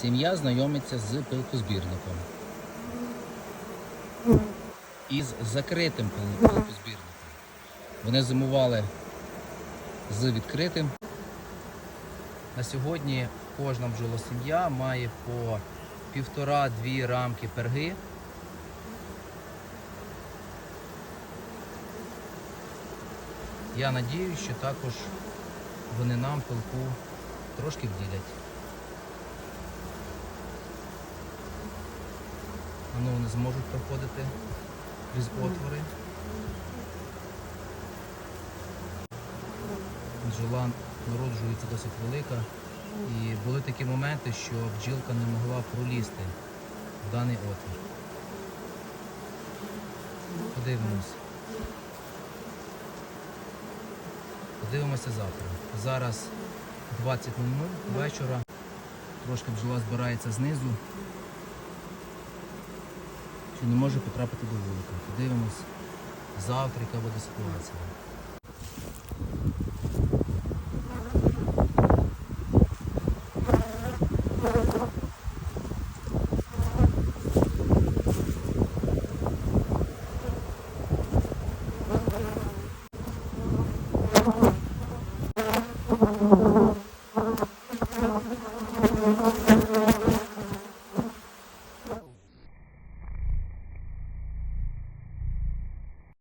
Сім'я знайомиться з пилкозбірником. Із закритим пил- пилкозбірником. Вони зимували з відкритим. На сьогодні кожна бджолосім'я має по півтора-дві рамки перги. Я надіюсь, що також вони нам пилку трошки вділять. Ну вони зможуть проходити крізь отвори. Бджола народжується досить велика. І були такі моменти, що бджілка не могла пролізти в даний отвір. Подивимось. Подивимося завтра. Зараз 20.00 вечора. Трошки бджола збирається знизу. І не може потрапити до вулика. Подивимось завтра, яка буде ситуація.